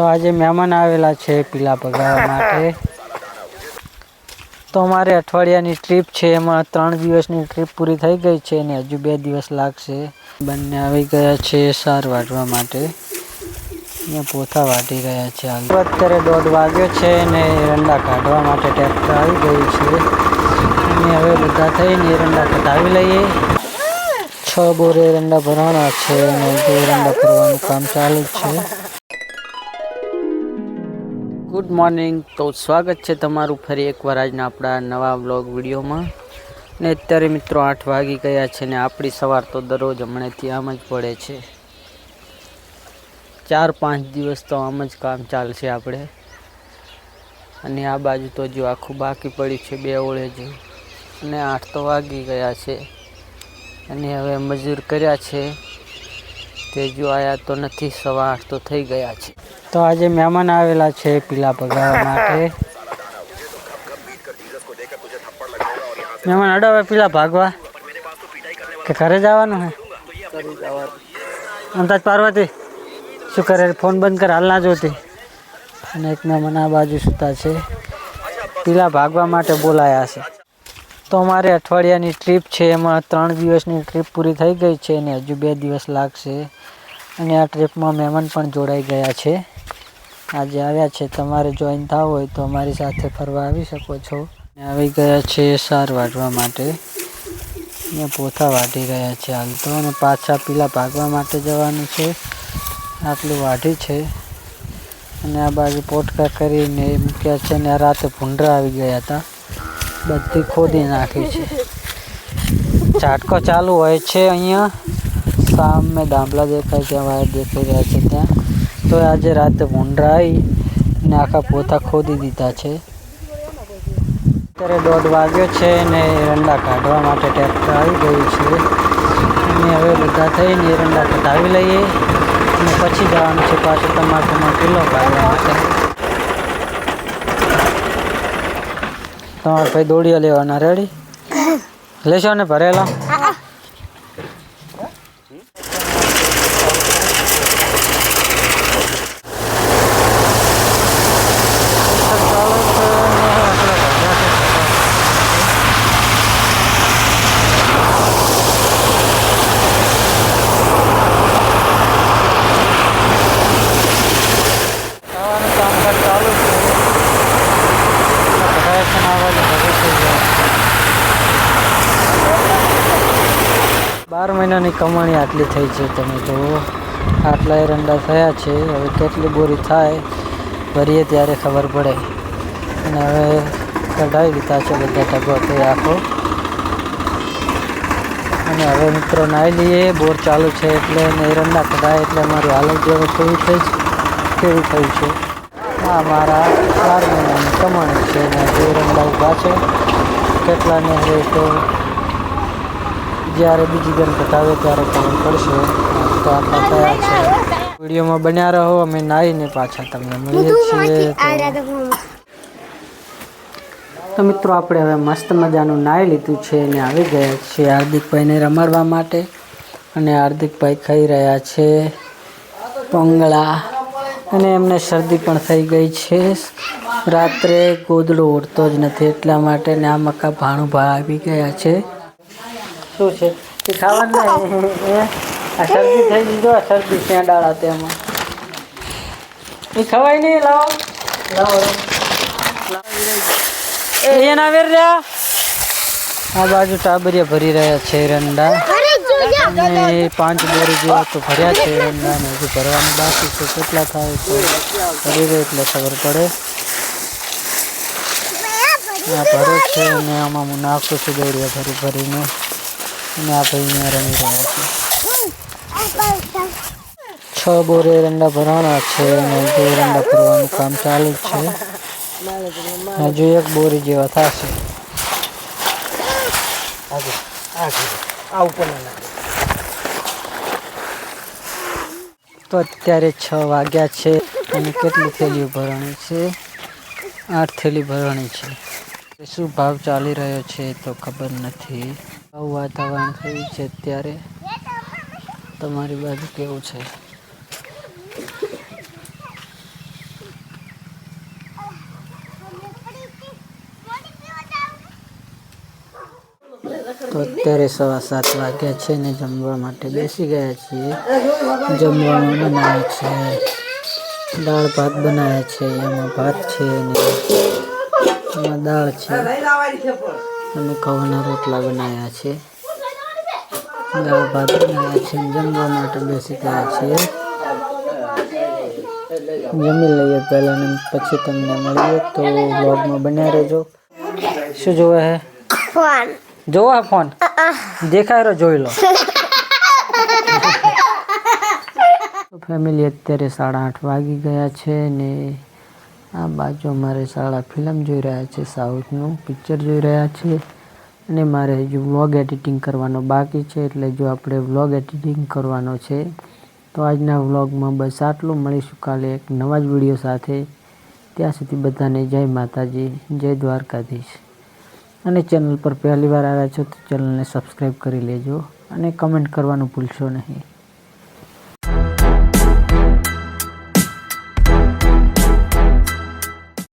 તો આજે મહેમાન આવેલા છે પીલા પગાવવા માટે. તો અમારે અઠવાડિયાની ટ્રીપ છે, એમાં ત્રણ દિવસની ટ્રીપ પૂરી થઈ ગઈ છે અને હજુ બે દિવસ લાગશે. બંને આવી ગયા છે સાર વાટવા માટે. ને પોથા વાટી રહ્યા છે અત્યારે દોઢ વાગ્યો છે અને એરંડા કાઢવા માટે ટ્રેક્ટર આવી ગયું છે. અને હવે બધા થઈને એરંડા કટાવી લઈએ. છ બોર એરંડા ભરવાના છે અને એરંડા ભરવાનું કામ ચાલુ જ છે. Good morning. તો સ્વાગત છે તમારું ફરી એકવાર આજના આપણા નવા બ્લોગ વિડીયોમાં. ને અત્યારે મિત્રો આઠ વાગી ગયા છે ને આપણી સવાર તો દરરોજ હમણાંથી આમ જ પડે છે. ચાર પાંચ દિવસ તો આમ જ કામ ચાલશે આપણે. અને આ બાજુ તો જો આખું બાકી પડ્યું છે બે ઓળે જેવું અને આઠ તો વાગી ગયા છે. અને હવે મજૂર કર્યા છે. તે જો આયા તો નથી સવા આઠ તો થઈ ગયા છે. તો આજે મહેમાન આવેલા છે પીલા પગાવવા માટે. મહેમાન અડાવે પીલા ભાગવા. કે ઘરે જવાનું હે? અંદાજ પાર્વતી, શું કરે? ફોન બંધ કર, હાલ ના જોતી. અને એક મહેમાન આ બાજુ સુતા છે. પીલા ભાગવા માટે બોલાયા છે. તો અમારે અઠવાડિયાની ટ્રીપ છે, એમાં ત્રણ દિવસની ટ્રીપ પૂરી થઈ ગઈ છે અને હજુ બે દિવસ લાગશે. અને આ ટ્રીપમાં મહેમાન પણ જોડાઈ ગયા છે. આજે આવ્યા છે, તમારે જોઈન થવું હોય તો અમારી સાથે ફરવા આવી શકો છો. આવી ગયા છે સાર વાટવા માટે. ને પોથા વાટી રહ્યા છે હાલ તો, અને પાછા પીલા ભાગવા માટે જવાનું છે. આટલું વાઢી છે. અને આ બાજુ પોટકા કરીને મૂક્યા છે ને રાતે ભૂંડરા આવી ગયા હતા. બધી ખોદી નાખી છે. ચાટકો ચાલુ હોય છે અહીંયા. સામે દાંભલા દેખાય છે, વાયર દેખાઈ રહ્યા છે ત્યાં. તો આજે રાતે ભૂંડરાઈ ને આખા પોતા ખોદી દીધા છે. અત્યારે દોઢ વાગ્યો છે ને એરંડા કાઢવા માટે ટ્રેક્ટર આવી ગયું છે. અને હવે બધા થઈને એરંડા કટાવી લઈએ. અને પછી જવાનું છે પાછું તમાકુનો કિલ્લો કાઢવા માટે. તમારે ભાઈ દોડિયા લેવાના રેડી લેશો ને ભરેલા ખાવાનું કામકાજ ચાલુ છે ભરાય છે ને આ બાજુ ભરે છે જો. બાર મહિનાની કમાણી આટલી થઈ છે તમે જુઓ. આટલા એરંડા થયા છે. હવે કેટલી બોરી થાય ભરીએ ત્યારે ખબર પડે. અને હવે કઢાવી લીધા છે બધા ઢગો તે આખો. અને હવે મિત્રો નાહી લઈએ. બોર ચાલુ છે એટલે એરંડા કઢાય એટલે અમારું હાલત જેવું કેવી થઈ કેવું થયું છે. આ મારા બાર મહિનાની કમાણી છે અને એરંડા ઊભા છે. કેટલાને હવે તો જ્યારે બીજી ગણપત આવે ત્યારે ખબર કરશો. તો આપણા કયા છે. વિડીયોમાં બન્યા રહો અમે નાહીને પાછા તમને મળીએ છીએ. તો મિત્રો આપણે હવે મસ્ત મજાનું નાહી લીધું છે અને આવી ગયા છીએ હાર્દિકભાઈને રમાડવા માટે. અને હાર્દિકભાઈ ખાઈ રહ્યા છે પંગળા. અને એમને શરદી પણ થઈ ગઈ છે. રાત્રે ગોદડો ઉડતો જ નથી એટલા માટે ને આ મકા ભાણુભા આવી ગયા છે. શું છે? એ ખાવાનું આ શરદી થઈ દીધો આ શરદી શેંડાળા તેમાં એ ખવાય નહીં લાવો. લાવો એના વેર રહ્યા? આ બાજુ ટાબરિયા ભરી રહ્યા છે રંડા અને પાંચ બોરી જેવા તો ભર્યા છે રંડા ને હજુ ભરવાનું બાકી છે. કેટલા થાય તો ભરી રહ્યો એટલે ખબર પડે. આ ભરે છે અને આમાં હું નાખું છું દોડિયા ભરી ભરીને. અને આ ભાઈ અહીંયા રમી રહ્યા છે. છ બોરે રંડા ભરવાના છે અને બે રંડા ભરવાનું કામ ચાલુ છે. હજુ એક બોરી જેવા થશે. તો અત્યારે છ વાગ્યા છે અને કેટલી થેલીઓ ભરવાની છે? આઠ થેલી ભરવાની છે. શું ભાવ ચાલી રહ્યો છે તો ખબર નથી. આવું વાતાવરણ થયું છે ત્યારે તમારી બાજુ કેવું છે? તો અત્યારે સવા સાત વાગ્યા છે ને જમવા માટે બેસી ગયા છીએ. જમવાનું બનાવે છે. દાળ ભાત બનાવે છે. એમાં ભાત છે ને એમાં દાળ છે. અને ઘઉંના રોટલા બનાવ્યા છે. દાળ ભાત બનાવ્યા છે. જમવા માટે બેસી ગયા છીએ. જમી લઈએ પહેલાં ને પછી તમને મળીએ તો વ્લોગમાં બન્યા રહેજો. શું જોવે હે? ફોન. જોવા ફોન? દેખાય રહ્યો જોઈ લો. ફેમિલી અત્યારે સાડા આઠ વાગી ગયા છે ને આ બાજુ અમારે સારા ફિલ્મ જોઈ રહ્યા છે, સાઉથનું પિક્ચર જોઈ રહ્યા છે. અને મારે હજુ વ્લોગ એડિટિંગ કરવાનો બાકી છે, એટલે જો આપણે વ્લોગ એડિટિંગ કરવાનો છે, તો આજના વ્લોગમાં બસ આટલું. મળીશું કાલે એક નવા જ વીડિયો સાથે. ત્યાં સુધી બધાને જય માતાજી, જય દ્વારકાધીશ. અને ચેનલ પર પહેલી વાર આવ્યા છો તો ચેનલને સબસ્ક્રાઈબ કરી લેજો અને કમેન્ટ કરવાનું ભૂલશો નહીં.